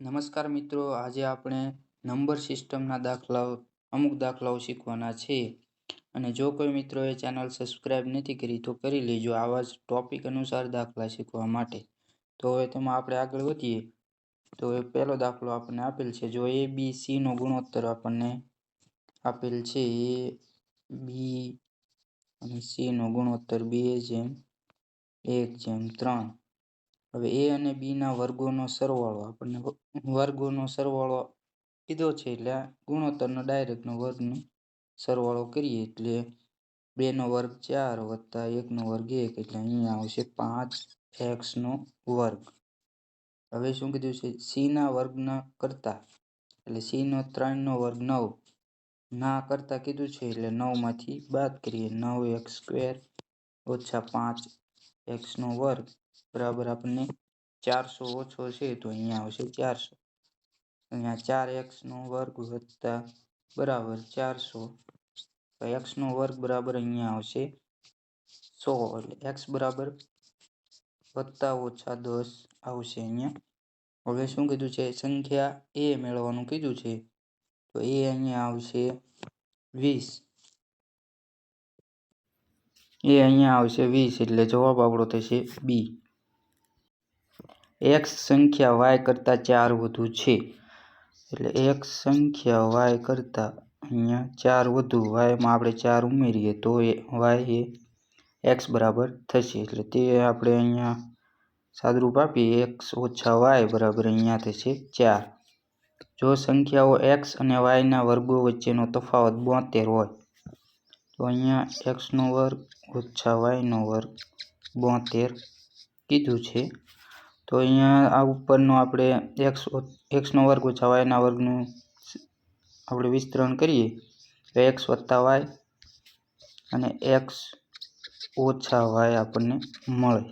નમસ્કાર મિત્રો, આજે આપણે નંબર સિસ્ટમના દાખલાઓ, અમુક દાખલાઓ શીખવાના છે. અને જો કોઈ મિત્રોએ ચેનલ સબસ્ક્રાઈબ નથી કરી, તો કરી લેજો. આવા જ ટોપિક અનુસાર દાખલા શીખવા માટે. તો હવે તેમાં આપણે આગળ વધીએ. તો એ પહેલો દાખલો આપણને આપેલ છે. જો એ બી સી નો ગુણોત્તર આપણને આપેલ છે, એ બી અને સી નો ગુણોત્તર બે જેમ, એક જેમ, ત્રણ. હવે એ અને બી ના વર્ગોનો સરવાળો આપણને વર્ગોનો સરવાળો કીધો છે એટલે ગુણોત્તરનો ડાયરેક્ટનો વર્ગનો સરવાળો કરીએ એટલે બેનો વર્ગ ચાર વત્તા એકનો વર્ગ એક એટલે અહીંયા આવશે પાંચ એક્સનો વર્ગ. હવે શું કીધું છે? સીના વર્ગના કરતા, એટલે સીનો ત્રણનો વર્ગ નવ. ના કરતા કીધું છે એટલે નવમાંથી બાદ કરીએ નવ એક્સ સ્ક્વેર ઓછા પાંચ એક્સનો વર્ગ. બરાબર આપણને ચારસો ઓછો છે તો અહીંયા આવશે ચારસો. અહીંયા ચાર એક્સનો વર્ગ વત્તા બરાબર ચારસો. તો એક્સનો વર્ગ બરાબર અહીંયા આવશે સો. એટલે એક્સ બરાબર વત્તા ઓછા દસ આવશે અહીંયા. હવે શું કીધું છે? સંખ્યા એ મેળવવાનું કીધું છે. તો એ અહીંયા આવશે વીસ. એ અહીંયા આવશે વીસ એટલે જવાબ આપણો થશે બી. એક્સ સંખ્યા વાય કરતાં ચાર વધુ છે. એટલે એક્સ સંખ્યા વાય કરતાં અહીંયા ચાર વધુ. વાયમાં આપણે ચાર ઉમેરીએ તો એ વાય એ એક્સ બરાબર થશે. એટલે તે આપણે અહીંયા સાદરૂપ આપીએ. એક્સ ઓછા વાય બરાબર અહીંયા થશે ચાર. જો સંખ્યાઓ એક્સ અને વાયના વર્ગો વચ્ચેનો તફાવત બોતેર હોય, તો અહીંયા એક્સનો વર્ગ ઓછા વાયનો વર્ગ બોતેર કીધું છે. તો અહીંયા આ ઉપરનો આપણે એક્સ એક્સનો વર્ગ ઓછા વાયના વર્ગનું આપણે વિસ્તરણ કરીએ તો એક્સ વત્તા વાય અને એક્સ ઓછા વાય આપણને મળે.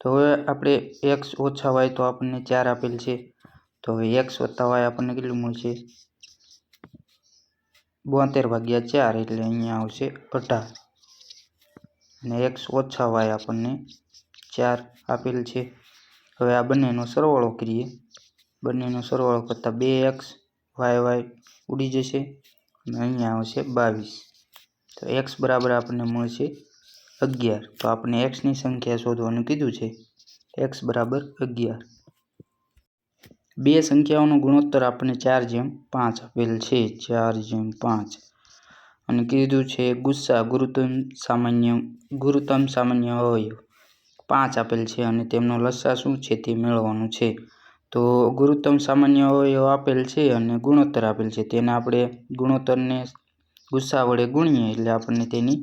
તો હવે આપણે એક્સ ઓછા વાય તો આપણને ચાર આપેલ છે. તો હવે એક્સ વત્તા વાય આપણને કેટલું મળશે? બોતેર ભાગ્યા ચાર એટલે અહીંયા આવશે અઢાર. અને એક્સ ઓછા વાય આપણને ચાર આપેલ છે. હવે આ બંનેનો સરવાળો કરીએ. બંનેનો સરવાળો કરતાં બે એક્સ વાય વાય ઉડી જશે અને અહીંયા આવશે બાવીસ. તો એક્સ બરાબર આપણને મળશે અગિયાર. તો આપણે એક્સની સંખ્યા શોધવાનું કીધું છે. એક્સ બરાબર અગિયાર. બે સંખ્યાઓનો ગુણોત્તર આપણને ચાર જેમ પાંચ આપેલ છે. ચાર જેમ પાંચ. અને કીધું છે ગુસ્સા ગુરુતમ સામાન્ય ગુરુતમ સામાન્ય અવયવ. પાંચ આપેલ છે અને તેમનો લસા શું છે તે મેળવવાનું છે. તો ગુરુત્તમ સામાન્ય અવયવ આપેલ છે અને ગુણોત્તર આપેલ છે. તેને આપણે ગુણોત્તરને ગુસ્સા વડે ગુણીએ એટલે આપણને તેની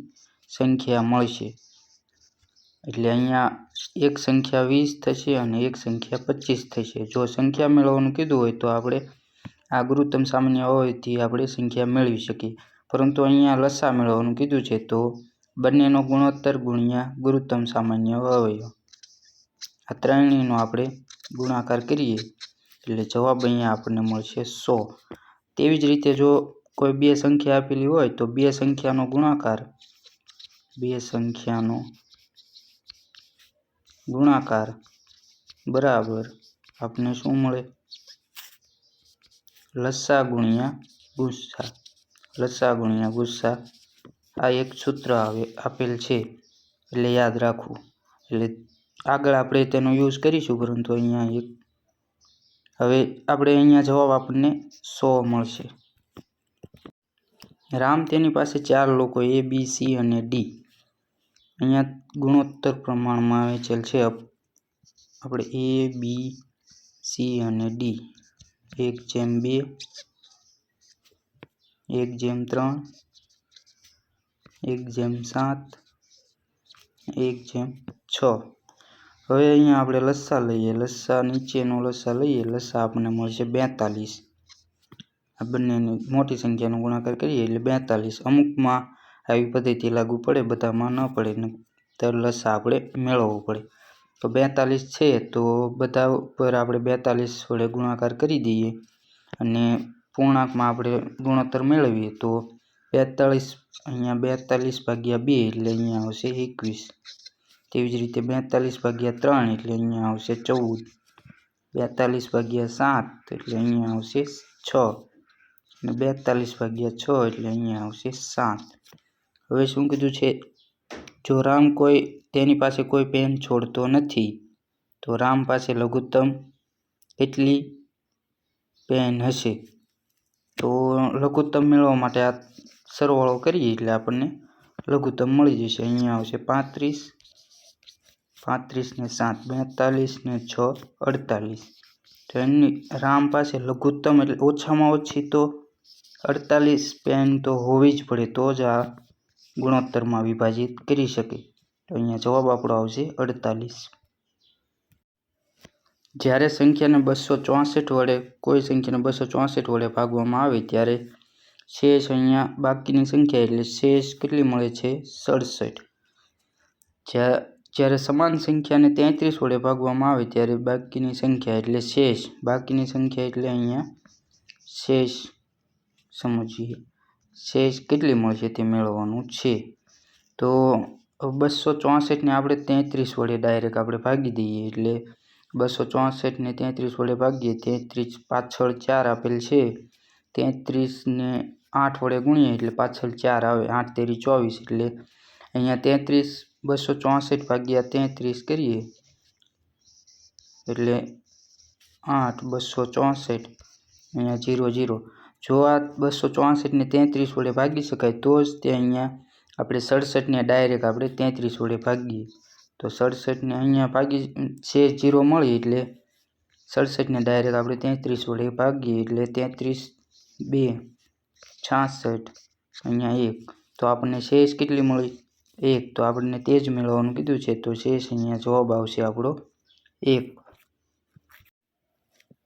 સંખ્યા મળશે. એટલે અહીંયા એક સંખ્યા વીસ થશે અને એક સંખ્યા પચીસ થશે. જો સંખ્યા મેળવવાનું કીધું હોય તો આપણે આ ગુરુત્તમ સામાન્ય અવયવથી આપણે સંખ્યા મેળવી શકીએ. પરંતુ અહીંયા લસા મેળવવાનું કીધું છે તો બંનેનો ગુણોત્તર ગુણ્યા ગુરુત્તમ સામાન્ય અવયવ. આ ત્રણેયનો આપણે ગુણાકાર કરીએ એટલે જવાબ અહીંયા આપણને મળશે સો. તેવી જ રીતે જો કોઈ બે સંખ્યા આપેલી હોય તો બે સંખ્યાનો ગુણાકાર, બે સંખ્યાનો ગુણાકાર બરાબર આપને શું મળે? લસા ગુણ્યા ગુસ્સા. લસા ગુણ્યા ગુસ્સા આ એક સૂત્ર આવે, આપેલ છે. એટલે યાદ રાખવું. એટલે આગળ આપણે તેનો યુઝ કરીશું, પરંતુ અહીંયા એક હવે આપણે અહીંયા જવાબ આપણને સો મળશે. રામ તેની પાસે ચાર લોકો એ બી સી અને ડી અહીંયા ગુણોત્તર પ્રમાણમાં વહેંચેલ છે. આપણે એ બી સી અને ડી એક જેમ બે, એક જેમ ત્રણ એક જેમ સાત, એક જેમ છ. હવે અહીંયા આપણે લસ્સા લઈએ. લસ્સા નીચેનો લસ્સા લઈએ. લસ્સા આપણને મળશે બેતાલીસ. આ બંનેની મોટી સંખ્યાનો ગુણાકાર કરીએ એટલે બેતાલીસ. અમુકમાં આવી પદ્ધતિ લાગુ પડે, બધામાં ન પડે. તો લસ્સા આપણે મેળવવો પડે. તો બેતાલીસ છે તો બધા ઉપર આપણે બેતાલીસ વડે ગુણાકાર કરી દઈએ. અને પૂર્ણાંકમાં આપણે ગુણોત્તર મેળવીએ તો બેતાલીસ અહીંયા બેતાલીસ ભાગ્યા બે એટલે અહીંયા આવશે એકવીસ. તેવી જ રીતે બેતાલીસ ભાગ્યા ત્રણ એટલે અહીંયા આવશે ચૌદ. બેતાલીસ ભાગ્યા સાત એટલે અહીંયા આવશે છ. અને બેતાલીસ ભાગ્યા છ એટલે અહીંયા આવશે સાત. હવે શું કીધું છે? જો રામ કોઈ, તેની પાસે કોઈ પેન છોડતો નથી, તો રામ પાસે લઘુત્તમ કેટલી પેન હશે? તો લઘુત્તમ મેળવવા માટે આ સરવાળો કરીએ એટલે આપણને લઘુત્તમ મળી જશે. અહીંયા આવશે પાંત્રીસ પાંત્રીસ ને સાત, બેતાલીસ ને છ, અડતાલીસ. તો એમની રામ પાસે લઘુત્તમ એટલે ઓછામાં ઓછી તો અડતાલીસ પેન તો હોવી જ પડે, તો જ આ ગુણોત્તરમાં વિભાજિત કરી શકે. તો અહીંયા જવાબ આપણો આવશે અડતાલીસ. જ્યારે સંખ્યાને બસો ચોસઠ વડે, કોઈ સંખ્યાને બસો ચોસઠ વડે ભાગવામાં આવે ત્યારે શેષ અહીંયા બાકીની સંખ્યા એટલે શેષ કેટલી મળે છે? સડસઠ. જ્યા, જ્યારે સમાન સંખ્યાને તેત્રીસ વડે ભાગવામાં આવે ત્યારે બાકીની સંખ્યા એટલે શેષ. બાકીની સંખ્યા એટલે અહીંયા શેષ સમજીએ. શેષ કેટલી મળશે તે મેળવવાનું છે? તો બસો ચોસઠને આપણે તેત્રીસ વડે ડાયરેક્ટ આપણે ભાગી દઈએ એટલે બસો ચોસઠને તેત્રીસ વડે ભાગીએ, તેત્રીસ પાછળ ચાર આપેલ છે. તેત્રીસને આઠ વડે ગુણીએ એટલે પાછળ ચાર આવે. આઠ તેરી ચોવીસ એટલે અહીંયા તેત્રીસ, બસો ચોસઠ ભાગ્યા તેત્રીસ કરીએ. એટલે આઠ, બસો ચોસઠ, અહીંયા જીરો જીરો. જો આ બસો ચોસઠને તેત્રીસ વડે ભાગી શકાય, તો જ તે અહીંયા આપણે સડસઠને ડાયરેક્ટ આપણે તેત્રીસ વડે ભાગીએ. તો સડસઠને અહીંયા ભાગી છે જીરો મળી એટલે સડસઠને ડાયરેક્ટ આપણે તેત્રીસ વડે ભાગીએ એટલે તેત્રીસ બે. છાસઠ અહીંયા એક. તો આપણને શેષ કેટલી મળી? એક. તો આપણને તે જ મેળવવાનું કીધું છે, તો શેષ અહીંયા જવાબ આવશે આપણો એક.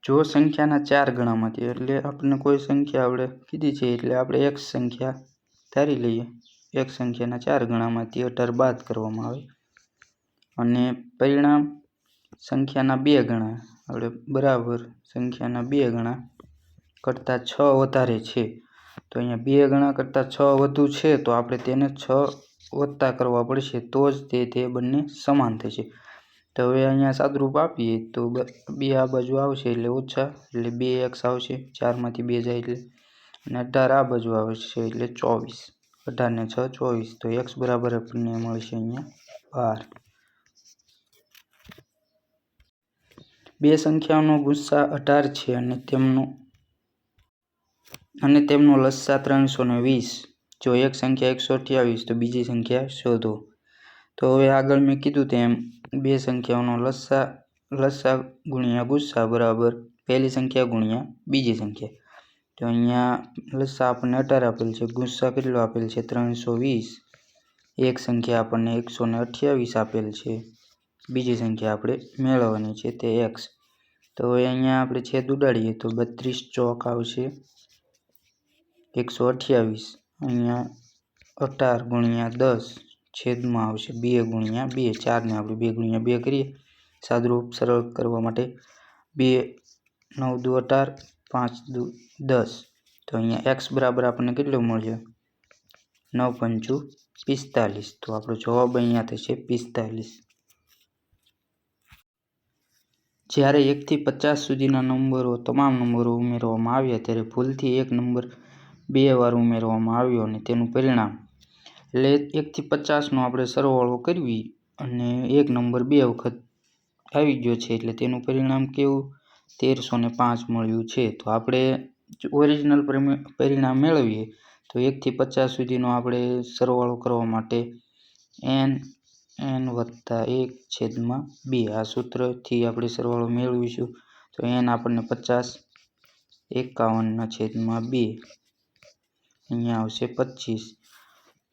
જો સંખ્યાના ચાર ગણામાંથી, એટલે આપણને કોઈ સંખ્યા આપણે કીધી છે, એટલે આપણે એક સંખ્યા ધારી લઈએ. એક સંખ્યાના ચાર ગણામાંથી અઢાર બાદ કરવામાં આવે. અને પરિણામ સંખ્યાના બે ગણા. આપણે બરાબર સંખ્યાના બે ગણા કરતાં છ વધારે છે. તો અહીંયા બે ગણા કરતાં છ વધુ છે, તો આપણે તેને છ વત્તા કરવા પડશે, તો જ તે તે બંને સમાન થશે. તો હવે અહીંયા સાદુરૂપ આપીએ, તો બે આ બાજુ આવશે એટલે ઓછા, એટલે બે એક્સ આવશે, ચારમાંથી બે જાય એટલે, અને અઢાર આ બાજુ આવશે એટલે ચોવીસ. અઢાર ને છ, ચોવીસ, તો એક્સ બરાબર આપણને મળશે અહીંયા બાર. બે સંખ્યાઓનો ગુસ્સા અઢાર છે અને તેમનો અને તેમનો લસ્સા ત્રણસો ને વીસ. જો એક સંખ્યા એકસો અઠ્યાવીસ, તો બીજી સંખ્યા શોધો. તો હવે આગળ મેં કીધું તેમ, બે સંખ્યાઓનો લસ્સા લસ્સા ગુણ્યા ગુસ્સા બરાબર પહેલી સંખ્યા ગુણ્યા બીજી સંખ્યા. તો અહીંયા લસ્સા આપણને અઢાર આપેલ છે, ગુસ્સા કેટલો આપેલ છે, ત્રણસો વીસ. એક સંખ્યા આપણને એકસો ને અઠ્યાવીસ આપેલ છે, બીજી સંખ્યા આપણે મેળવવાની છે તે એક્સ. તો હવે અહીંયા આપણે છેદ ઉડાડીએ તો બત્રીસ ચોક આવશે. એકસો અઠ્યાવીસ. અહીંયા અઢાર ગુણ્યા દસ છેદમાં આવશે બે ગુણ્યા બે. ચારને આપણે બે ગુણ્યા બે કરીએ. સાદરૂપ સરળ કરવા માટે બે, નવ દુ અઢાર, પાંચ દુ દસ. તો અહીંયા એક્સ બરાબર આપણને કેટલું મળશે નવ પંચું પિસ્તાલીસ. તો આપણો જવાબ અહીંયા થશે પિસ્તાલીસ. જ્યારે એકથી પચાસ સુધીના નંબરો, તમામ નંબરો ઉમેરવામાં આવ્યા, ત્યારે ભૂલથી એક નંબર બે વાર ઉમેરવામાં આવ્યો અને તેનું પરિણામ એટલે એકથી પચાસનો આપણે સરવાળો કરવી અને એક નંબર બે વખત આવી ગયો છે એટલે તેનું પરિણામ કેવું? તેરસો ને પાંચ મળ્યું છે. તો આપણે ઓરિજિનલ પરિણામ મેળવીએ, તો એકથી પચાસ સુધીનો આપણે સરવાળો કરવા માટે એન એન વત્તા એક છેદમાં બે આ સૂત્રથી આપણે સરવાળો મેળવીશું. તો એન આપણને પચાસ, એકાવનના છેદમાં બે. અહીંયા આવશે પચીસ.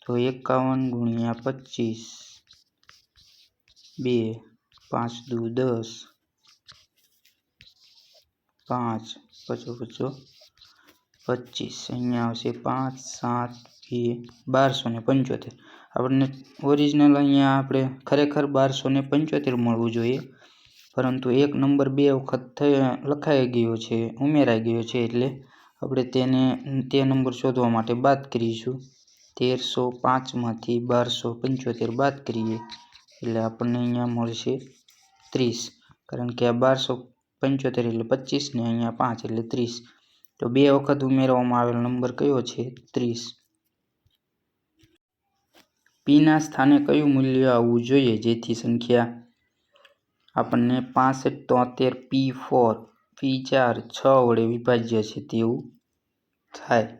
તો એકાવન ગુણ્યા પચીસ. બે, પાંચ, દુ, દસ. પાંચ, પચો પચો, પચીસ. અહીંયા આવશે પાંચ, સાત, બે, બારસો ને પંચોતેર. આપણને ઓરિજિનલ અહીંયા આપણે ખરેખર બારસો ને પંચોતેર મળવું જોઈએ. પરંતુ એક નંબર બે વખત લખાઈ ગયો છે, ઉમેરાઈ ગયો છે એટલે આપણે તેને, તે નંબર શોધવા માટે બાદ કરીશું. તેરસો પાંચમાંથી બારસો પંચોતેર બાદ કરીએ, એટલે આપણને અહીંયા મળશે ત્રીસ. કારણ કે આ બારસો પંચોતેર એટલે પચીસ ને અહીંયા પાંચ એટલે ત્રીસ. તો બે વખત ઉમેરવામાં આવેલ નંબર કયો છે? ત્રીસ. પીના સ્થાને કયું મૂલ્ય આવવું જોઈએ? જેથી સંખ્યા આપણને પાસઠ, તોતેર પી ફોર પી ચાર છ વડે વિભાજ્ય છે તેવું થાય.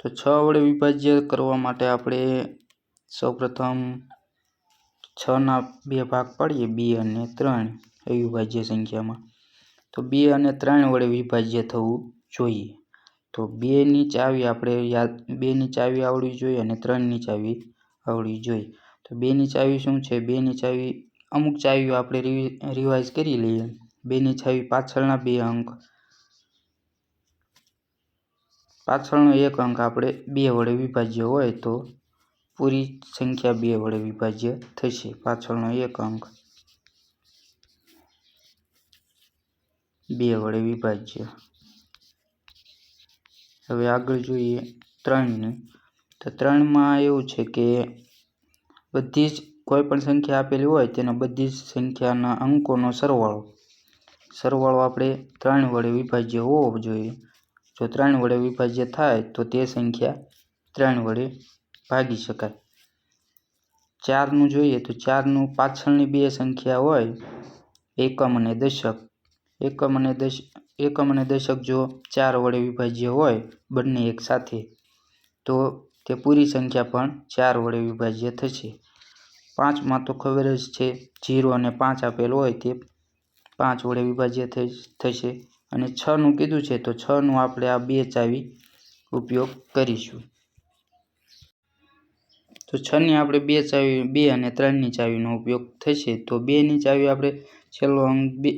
તો છ વડે વિભાજ્ય કરવા માટે આપણે સૌપ્રથમ છના બે ભાગ પાડીએ, બે અને ત્રણ અવિભાજ્ય સંખ્યામાં. તો બે અને ત્રણ વડે વિભાજ્ય થવું જોઈએ. તો બેની ચાવી આપણે યાદ, બેની ચાવી આવડવી જોઈએ અને ત્રણની ચાવી આવડવી જોઈએ. તો બેની ચાવી શું છે? બેની ચાવી, અમુક ચાવીઓ આપણે રિવાઇઝ કરી લઈએ. બેની છાવી પાછળના બે અંક. પાછળનો એક અંક આપણે બે વડે વિભાજ્ય હોય તો પૂરી સંખ્યા બે વડે વિભાજ્ય થશે. પાછળનો એક અંક બે વડે વિભાજ્ય. હવે આગળ જોઈએ ત્રણને. તો ત્રણમાં એવું છે કે બધી જ કોઈ પણ સંખ્યા આપેલી હોય તેના બધી જ સંખ્યાના અંકોનો સરવાળો સરવાળો આપણે ત્રણ વડે વિભાજ્ય હોવો જોઈએ. જો ત્રણ વડે વિભાજ્ય થાય, તો તે સંખ્યા ત્રણ વડે ભાગી શકાય. ચારનું જોઈએ તો ચારનું પાછળની બે સંખ્યા હોય, એકમ અને દશક. એકમ અને દશ, એકમ અને દશક જો ચાર વડે વિભાજ્ય હોય, બંને એક સાથે, તો તે પૂરી સંખ્યા પણ ચાર વડે વિભાજ્ય થશે. પાંચમાં તો ખબર જ છે, જીરો અને પાંચ આપેલ હોય તે પાંચ વડે વિભાજ્ય થશે. અને છનું કીધું છે તો છનું આપણે આ બે ચાવી ઉપયોગ કરીશું. તો છની આપણે બે ચાવી, બે અને ત્રણની ચાવીનો ઉપયોગ થશે. તો બેની ચાવી આપણે છેલ્લો અંક બે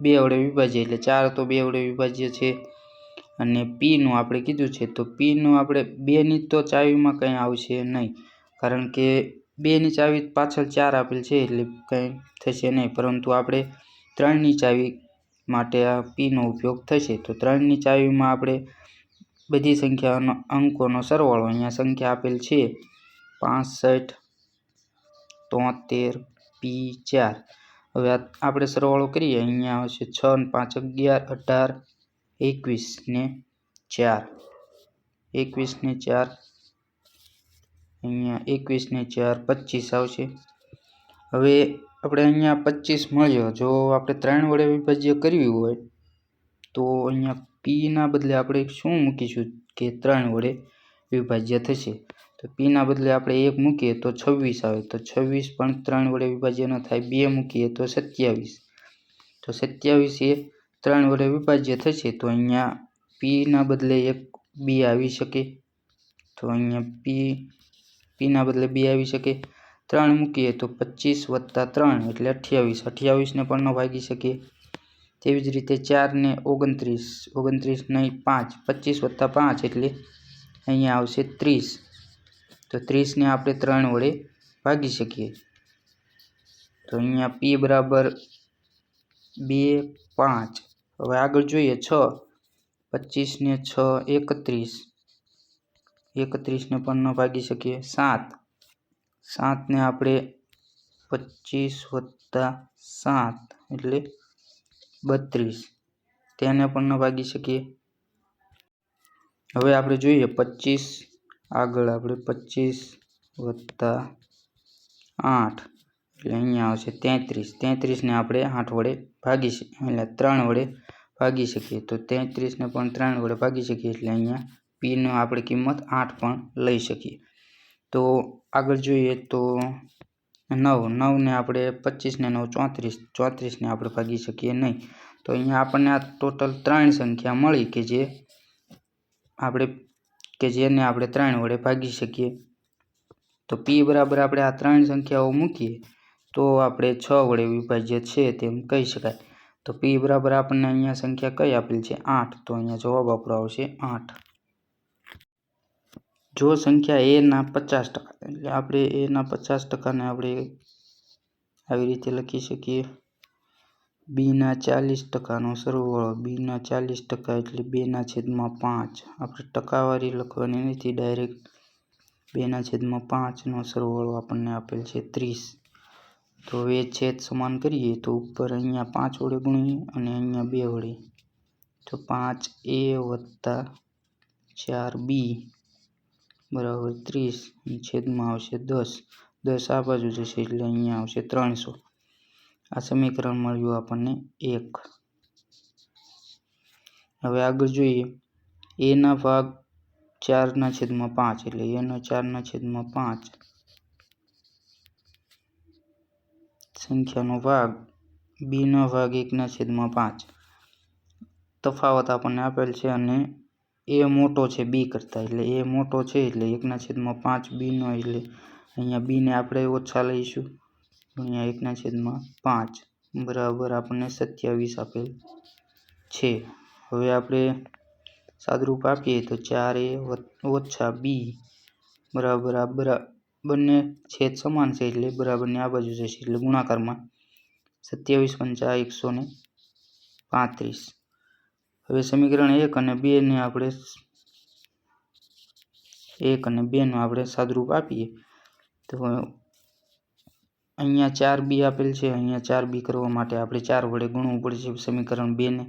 બે વડે વિભાજ્ય એટલે ચાર તો બે વડે વિભાજ્ય છે. અને પીનું આપણે કીધું છે તો પીનું આપણે બેની તો ચાવીમાં કંઈ આવશે નહીં. કારણ કે બેની ચાવી પાછળ ચાર આપેલ છે એટલે કંઈ થશે નહીં. પરંતુ આપણે ત્રણની ચાવી માટે આ પીનો ઉપયોગ થશે. તો ત્રણની ચાવીમાં આપણે બધી સંખ્યાનો અંકોનો સરવાળો અહીંયા સંખ્યા આપેલ છે. પાસઠ, તોતેર, પી ચાર. હવે આપણે સરવાળો કરીએ. અહીંયા આવશે છ ને પાંચ અગિયાર, અઢાર, એકવીસ ને ચાર. એકવીસ ને ચાર. અહીંયા એકવીસ ને ચાર પચીસ આવશે. હવે આપણે અહીંયા પચીસ મળ્યો. જો આપણે ત્રણ વડે વિભાજ્ય કરવી હોય, તો અહીંયા પીના બદલે આપણે શું મૂકીશું કે ત્રણ વડે વિભાજ્ય થશે? તો પીના બદલે આપણે એક મૂકીએ તો છવ્વીસ આવે. તો છવ્વીસ પણ ત્રણ વડે વિભાજ્ય ન થાય, બે મૂકીએ તો સત્યાવીસ. તો સત્યાવીસ એ ત્રણ વડે વિભાજ્ય થશે, તો અહીંયા પીના બદલે એક બી આવી શકે. તો અહીંયા પી પીના બદલે બી આવી શકે. ત્રણ મૂકીએ તો પચીસ વત્તા ત્રણ એટલે અઠ્યાવીસ. અઠ્યાવીસને પણ ન ભાગી શકીએ. તેવી જ રીતે ચારને ઓગણત્રીસ. ઓગણત્રીસ નહીં, પાંચ. પચીસ વત્તા પાંચ એટલે અહીંયા આવશે ત્રીસ. તો ત્રીસને આપણે ત્રણ વડે ભાગી શકીએ. તો અહીંયા પી બરાબર બે, પાંચ. હવે આગળ જોઈએ છ. પચીસને છ, એકત્રીસ. એકત્રીસને પણ ન ભાગી શકીએ. સાત. સાતને આપણે પચીસ વત્તા સાત એટલે બત્રીસ. તેને પણ ન ભાગી શકીએ. હવે આપણે જોઈએ પચીસ આગળ આપણે પચીસ વત્તા આઠ એટલે અહીંયા આવશે તેત્રીસ. તેત્રીસને આપણે આઠ વડે ભાગી એટલે ત્રણ વડે ભાગી શકીએ. તો તેત્રીસને પણ ત્રણ વડે ભાગી શકીએ એટલે અહીંયા પીનો આપણે કિંમત આઠ પણ લઈ શકીએ. તો આગળ જોઈએ તો નવ, નવને આપણે પચીસને નવ, ચોત્રીસ, ચોત્રીસને આપણે ભાગી શકીએ નહીં. તો અહીંયા આપણને આ ટોટલ ત્રણ સંખ્યા મળી કે જે આપણે, કે જેને આપણે ત્રણ વડે ભાગી શકીએ. તો પી બરાબર આપણે આ ત્રણ સંખ્યાઓ મૂકીએ તો આપણે છ વડે વિભાજ્ય છે તેમ કહી શકાય. તો પી બરાબર આપણને અહીંયા સંખ્યા કઈ આપેલ છે? આઠ. તો અહીંયા જવાબ આપણો આવશે આઠ. જો સંખ્યા એના પચાસ ટકા એટલે આપણે એના પચાસ ટકાને આપણે આવી રીતે લખી શકીએ. બીના ચાલીસ ટકાનો સરવાળો બીના ચાલીસ ટકા એટલે બેના છેદમાં પાંચ. આપણે ટકાવારી લખવાની નથી, ડાયરેક્ટ બેના છેદમાં પાંચનો સરવાળો આપણને આપેલ છે ત્રીસ. તો હવે છેદ સમાન કરીએ તો ઉપર અહીંયા પાંચ વડે ગુણીએ અને અહીંયા બે વડે. તો પાંચ એ વત્તા ચાર બી. બરાબર ત્રીસ છેદમાં આવશે દસ. દસ આ બાજુ જશે એટલે અહીંયા આવશે ત્રણસો. આ સમીકરણ મળ્યું આપણને એક. હવે આગળ જોઈએ. એના ભાગ ચારના છેદમાં પાંચ એટલે એનો ચારના છેદમાં પાંચ. સંખ્યાનો ભાગ બીનો ભાગ એકના છેદમાં પાંચ. તફાવત આપણને આપેલ છે અને એ મોટો છે બી કરતાં. એટલે એ મોટો છે, એટલે એકના છેદમાં પાંચ બીનો એટલે અહીંયા બીને આપણે ઓછા લઈશું. અહીંયા એકના છેદમાં પાંચ બરાબર આપણને સત્યાવીસ આપેલ છે. હવે આપણે સાદરૂપ આપીએ તો ચાર એ ઓછા બી બરાબર આ બરા, બંને છેદ સમાન છે એટલે બરાબરની આ બાજુ જશે. એટલે ગુણાકારમાં સત્યાવીસ પંચા એકસો ને પાંત્રીસ. હવે સમીકરણ એક અને બેને આપણે એક અને બેનું આપણે સાદરૂપ આપીએ. તો અહીંયા ચાર બી આપેલ છે, અહીંયા ચાર બી કરવા માટે આપણે ચાર વડે ગુણવું પડશે સમીકરણ બેને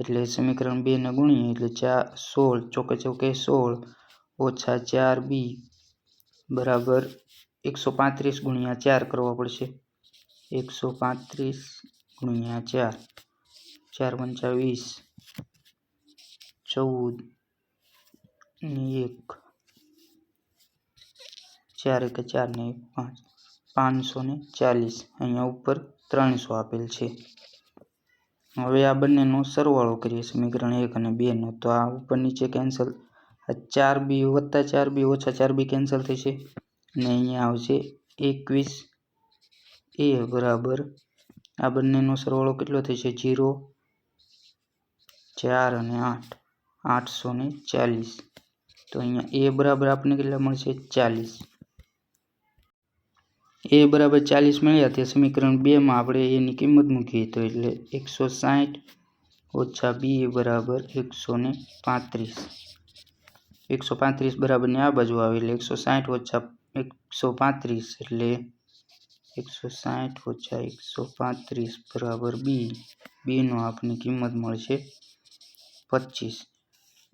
એટલે સમીકરણ બેને ગુણીએ એટલે ચાર, સોળ, ચોકે ચોકે સોળ, ઓછા ચાર બી બરાબર એકસો પાંત્રીસ ગુણ્યા ચાર કરવા પડશે. એકસો પાંત્રીસ ગુણ્યા ચાર ચાર પંચા વીસ. ચૌદ ને એક, ચાર એક, ચાર ને એક, પાંચ, પાંચસો ને ચાલીસ. અહીંયા ઉપર ત્રણસો આપેલ છે. હવે આ બંનેનો સરવાળો કરીએ સમીકરણ એક અને બેનો તો આ ઉપર નીચે કેન્સલ આ ચાર બી વત્તા ચાર બી ઓછા ચાર બી કેન્સલ થશે. અને અહીંયા આવશે એકવીસ. એ બરાબર. આ બંનેનો સરવાળો કેટલો થશે? જીરો, ચાર અને આઠ. આઠસો ને ચાલીસ તો અહીંયા એ બરાબર આપણને કેટલા મળશે ચાલીસ એ બરાબર ચાલીસ મળ્યા તે સમીકરણ બેમાં આપણે એની કિંમત મૂકીએ તો એટલે એકસો સાઠ ઓછા બી બરાબર એકસો ને પાંત્રીસ એકસો પાંત્રીસ બરાબરની આ બાજુ આવે એટલે એકસો સાઠ ઓછા એકસો પાંત્રીસ એટલે એકસો સાઠ ઓછા એકસો પાંત્રીસ બરાબર બી બીનો આપની કિંમત મળશે પચીસ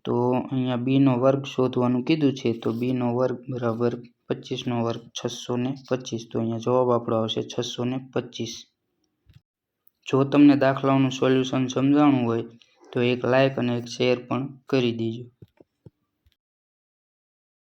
તો અહીંયા બીનો વર્ગ શોધવાનું કીધું છે, તો બીનો વર્ગ બરાબર પચીસનો વર્ગ છસો ને પચીસ. તો અહીંયા જવાબ આપણો આવશે છસો ને પચીસ. જો તમને દાખલાઓનું સોલ્યુશન સમજાણું હોય તો એક લાઇક અને એક શેર પણ કરી દેજો.